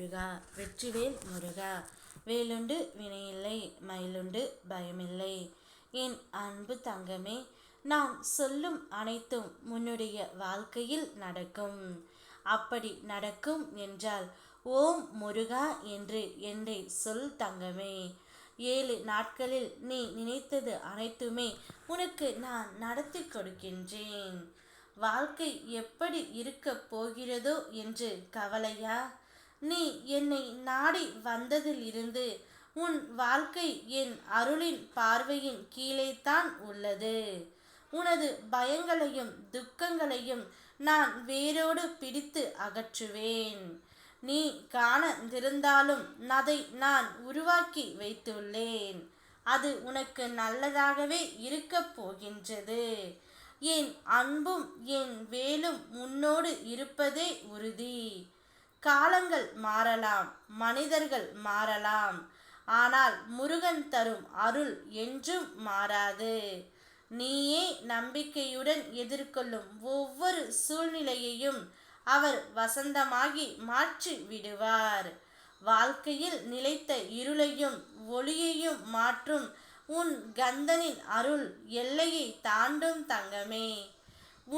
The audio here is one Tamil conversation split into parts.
முருகா. வெற்றிவேல் முருகா. வேலுண்டு வினையில்லை மயிலுண்டு பயமில்லை. என் அன்பு தங்கமே நான் சொல்லும் அனைத்தும் உன்னுடைய வாழ்க்கையில் நடக்கும். அப்படி நடக்கும் என்றால் ஓம் முருகா என்று என்னை சொல் தங்கமே. ஏழு நாட்களில் நீ நினைத்தது அனைத்துமே உனக்கு நான் நடத்தி கொடுக்கின்றேன். வாழ்க்கை எப்படி இருக்கப் போகிறதோ என்று கவலையா? நீ என்னை நாடி வந்ததிலிருந்து உன் வாழ்க்கை என் அருளின் பார்வையின் கீழே தான் உள்ளது. உனது பயங்களையும் துக்கங்களையும் நான் வேரோடு பிடித்து அகற்றுவேன். நீ காணந்திருந்தாலும் அதை நான் உருவாக்கி வைத்துள்ளேன். அது உனக்கு நல்லதாகவே இருக்கப் போகின்றது. என் அன்பும் என் வேலும் உன்னோடு இருப்பதே உறுதி. காலங்கள் மாறலாம் மனிதர்கள் மாறலாம். ஆனால் முருகன் தரும் அருள் என்றும் மாறாது. நீயே நம்பிக்கையுடன் எதிர்கொள்ளும் ஒவ்வொரு சூழ்நிலையையும் அவர் வசந்தமாகி மாற்றி விடுவார். வாழ்க்கையில் நிலைத்த இருளையும் ஒளியையும் மாற்றும் உன் கந்தனின் அருள் எல்லையை தாண்டும் தங்கமே.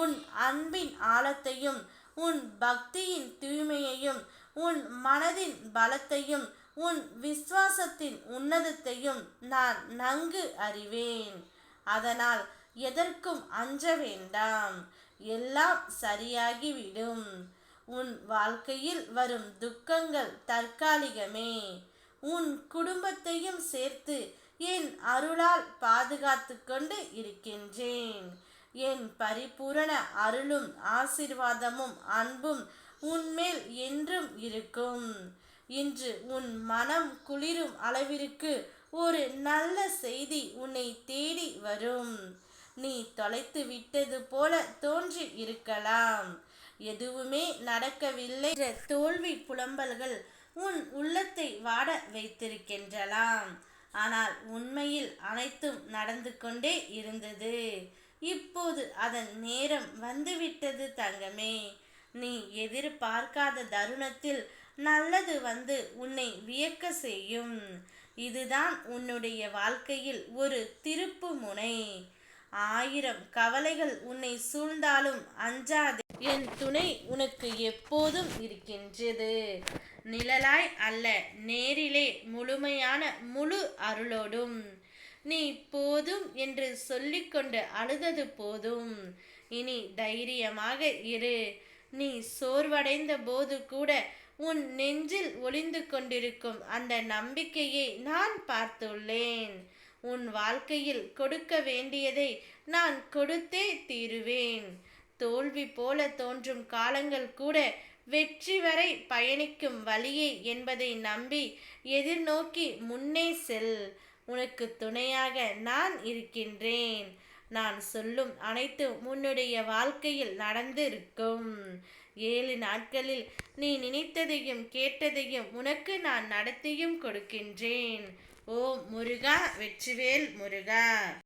உன் அன்பின் ஆழத்தையும் உன் பக்தியின் தூய்மையையும் உன் மனதின் பலத்தையும் உன் விசுவாசத்தின் உன்னதத்தையும் நான் நன்கு அறிவேன். அதனால் எதற்கும் அஞ்ச வேண்டாம். எல்லாம் சரியாகிவிடும். உன் வாழ்க்கையில் வரும் துக்கங்கள் தற்காலிகமே. உன் குடும்பத்தையும் சேர்த்து என் அருளால் பாதுகாத்து கொண்டு இருக்கின்றேன். என் பரிபூரண அருளும் ஆசிர்வாதமும் அன்பும் உன்மேல் என்றும் இருக்கும். இன்று உன் மனம் குளிரும் அளவிற்கு ஒரு நல்ல செய்தி உன்னை தேடி வரும். நீ தொலைத்து விட்டது போல தோன்றி இருக்கலாம். எதுவுமே நடக்கவில்லை தோல்வி புலம்பல்கள் உன் உள்ளத்தை வாட வைத்திருக்கின்றலாம். ஆனால் உண்மையில் அனைத்தும் நடந்து கொண்டே இருந்தது. இப்போது அதன் நேரம் வந்துவிட்டது தங்கமே. நீ எதிர்பார்க்காத தருணத்தில் நல்லது வந்து உன்னை வியக்க செய்யும். இதுதான் உன்னுடைய வாழ்க்கையில் ஒரு திருப்பு முனை. ஆயிரம் கவலைகள் உன்னை சூழ்ந்தாலும் அஞ்சாது. என் துணை உனக்கு எப்போதும் இருக்கின்றது. நிழலாய் அல்ல நேரிலே முழுமையான முழு அருளோடும். நீ போதும் என்று சொல்லிக்கொண்டு அழுதது போதும். இனி தைரியமாக இரு. நீ சோர்வடைந்த போது கூட உன் நெஞ்சில் ஒளிந்து கொண்டிருக்கும் அந்த நம்பிக்கையை நான் பார்த்துள்ளேன். உன் வாழ்க்கையில் கொடுக்க வேண்டியதை நான் கொடுத்தே தீருவேன். தோல்வி போல தோன்றும் காலங்கள் கூட வெற்றி வரை பயணிக்கும் வழியை என்பதை நம்பி எதிர்நோக்கி முன்னே செல். உனக்கு துணையாக நான் இருக்கின்றேன். நான் சொல்லும் அனைத்தும் உன்னுடைய வாழ்க்கையில் நடந்திருக்கும். ஏழு நாட்களில் நீ நினைத்ததையும் கேட்டதையும் உனக்கு நான் நடத்தியும் கொடுக்கின்றேன். ஓ முருகா வெற்றிவேல் முருகா.